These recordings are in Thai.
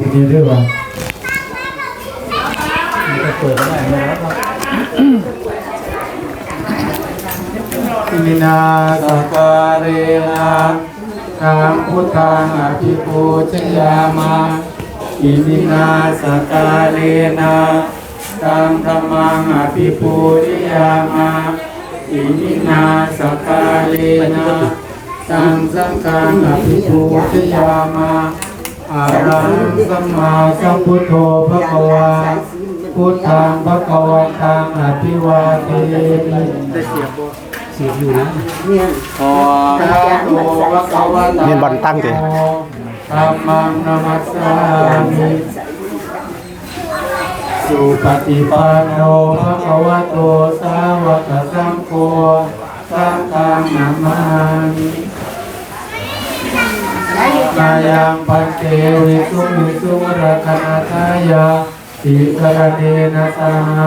นี่ด้วยวะจะเปิดก็ได้ไม่รับครับอินาสการเรนะกังพุทธังอภิปูชยามาอิมินาสการเรนะกังธรรมังอภิปูชยามาอิมินาสการเรนะกังสังฆังอภิปูชยามา อาระหังสัมมาสัมพุทโธภะคะวาพุทธังภะคะวันตังอภิวาเทมิได้เสียบเสียบอยู่นะขอพระโตวะคะวะโตเรียนบอลตั้งดิธัมมังนามัสสามิสุปฏิปันโนภะคะวะโตสาวกสังโฆสังฆังนามามิ นายังปันเตวิสุวิสุระคณทายาติกรเดนะสห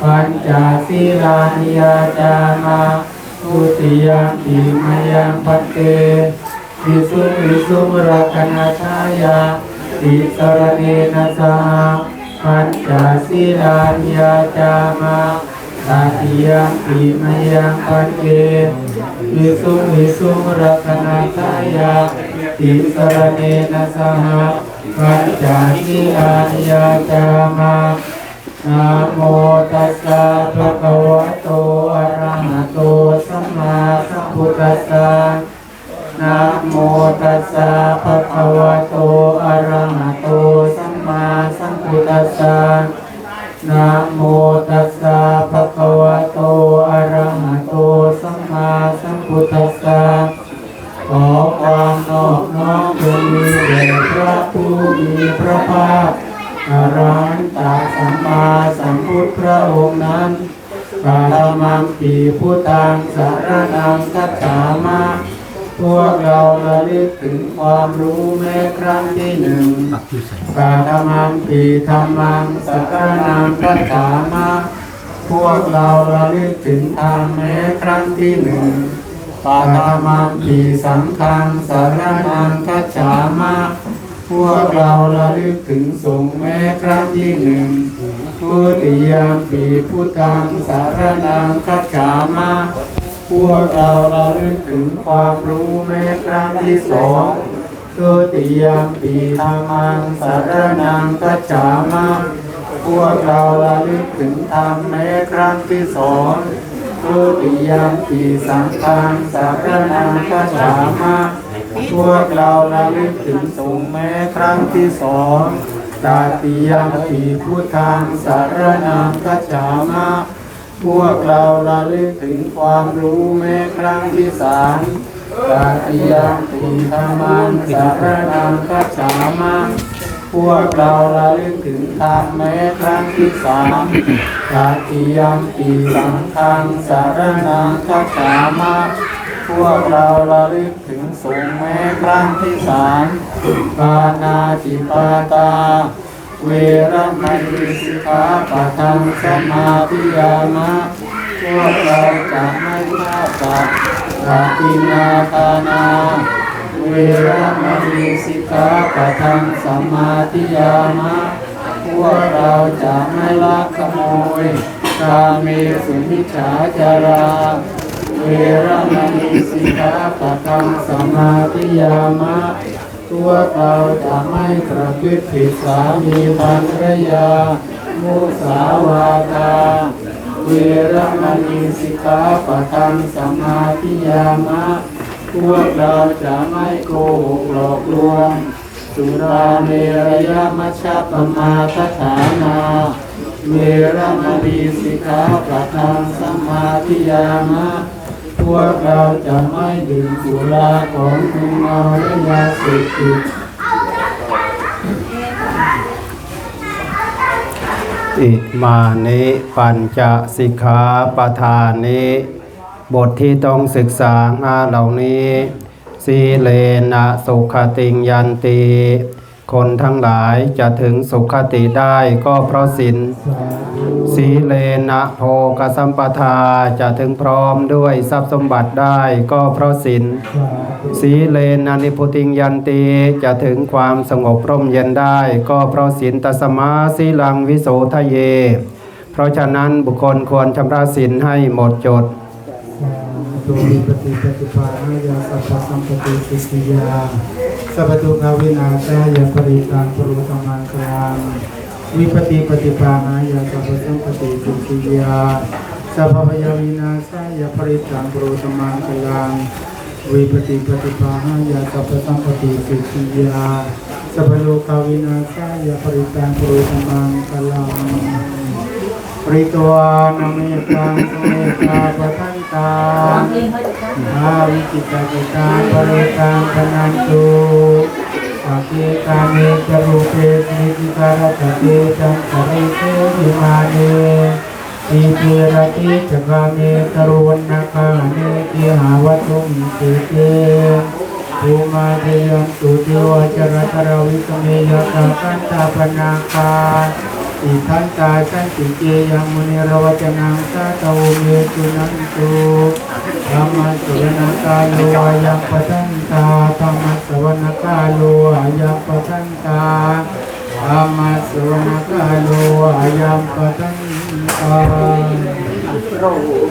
ปัญจศีลานิยาจามาทุติยมปิมายังปันเตวิสุวิสุระคณทายาติกรเดนะสหปัญจศีลานิยาจามาตาติยมปิมายังปันเตวิสุวิสุระคณทายา ติสรเนนะสหปัญจศีลานิยาจามานะโมตัสสะภะคะวะโตอะระหะโตสัมมาสัมพุทธัสสะนะโมตัสสะภะคะวะโตอะระหะโตสัมมาสัมพุทธัสสะนะโมตัสสะภะคะวะโตอะระหะโตสัมมาสัมพุทธัสสะ ขอความนอบน้อมจงมีแด่พระผู้มีพระภาคอรหันตสัมมาสัมพุทธพระองค์นั้นปาธมังปีพุทธังสารนังคัจฉามาพวกเราระลึกถึงความรู้แม้ครั้งที่หนึ่งปักอยู่ใส่ปามังปีธรรมังสารนังคัจฉามาพวกเราระลึกถึงธรรมแม้ครั้งที่หนึ่ง ปาตามังปีสังฆังสารนังคัจฉามาพวกเราระลึกถึงสงฆ์แม้ครั้งที่หนึ่งพุติยามปีพุทธังสารนังคัจฉามาพวกเราระลึกถึงความรู้แม้ครั้งที่สองทุติยามปีธรรมังสารนังคัจฉามาพวกเราระลึกถึงธรรมแม้ครั้งที่สอง ทุติยมปีสังฆังสารนังคัจฉามาพวกเราระลึกถึงสงฆ์แม้ครั้งที่สองตาติยมปีพุทธังสารนังคัจฉามาพวกเราระลึกถึงความรู้แม้ครั้งที่สามตาติยมปีธรรมังสารนังคัจฉามา พวกเราระลึกถึงธรรมแม้ครั้งที่สามตาติยัมปีสังฆังสารนังคัจฉามาพวกเราระลึกถึงสงแม้ครั้งที่สามปานาติปาตา เวรมณีสิกขาปะทังสมาธิยามะ พวกเราจะไม่ฆ่าสัตว์ปฏินาทานา เวรมณีสิกขาปะทังสมาธิยามะพวกเราจะไม่ลักขโมยกาเมสุมิจฉาจารา เวรมณีสิกขาปะทังสมาธิยามะพวเราจะไม่ประพฤติผิดสามีภรรยามุสาวาทาเวรมณีสิกขาปะทังสมาธิยามะ พวกเราจะไม่โกหกหลอกลวง สุราเมรยมัชฌะปมาทฐานาเวรมณีสิกขาปะทังสมมาธิยามะ พวกเราจะไม่ดื่มสุราของคุณเมาและยาเสพติดอิมานิปัญจสิกขาปทานิ บทที่ต้องศึกษาห้าเหล่านี้สีเลนะสุขติงยันติขคนทั้งหลายจะถึงสุขติได้ก็เพราะศีลสีเลนะโภกสัมปทาจะถึงพร้อมด้วยทรัพย์สมบัติได้ก็เพราะศีลสีเลนะนิพุติงยันตีจะถึงความสงบร่มเย็นได้ก็เพราะศีลตสมาสีลังวิโสทะเย เพราะฉะนั้นบุคคลควรชำระศีลให้หมดจด ตุปฏิปฏิปานายาสัพพสัมปติสิทธิยาสัพพทุกขวินาศายาปริตังปรุตมังคลังวิปฏิปฏิปานายาสัพพสัมปติสิทธิยาสัพพยาวินาศายาปริตังปรุตมังคลังวิปฏิปฏิปานายาสัพพสัมปติสิทธิยาสัพพโลกาวินาศายาปริตังปรุตมังคลัง ริตวานเมตังสุเมตาปะทันตาอาวิจิตาจิตาปริตังพนันตุอาเกตาเมจรูเปสิจิการตะเตจังสริเตวิมาเนสีเกระติจักาเมตรุวันนาคาเนติหาวัตุมเตเตภูมาเทยันตุเทวจรตระวิสเมยตาคันตาปนาคา อิทันตาสันติเกยังมุนิรวจนังสาตวเมตุนันตุธรรมสวนกาโลอายังปทันตาธรรมสวนกาโลอายังปทันตาธรรมสวนกาโลอายังปทันตา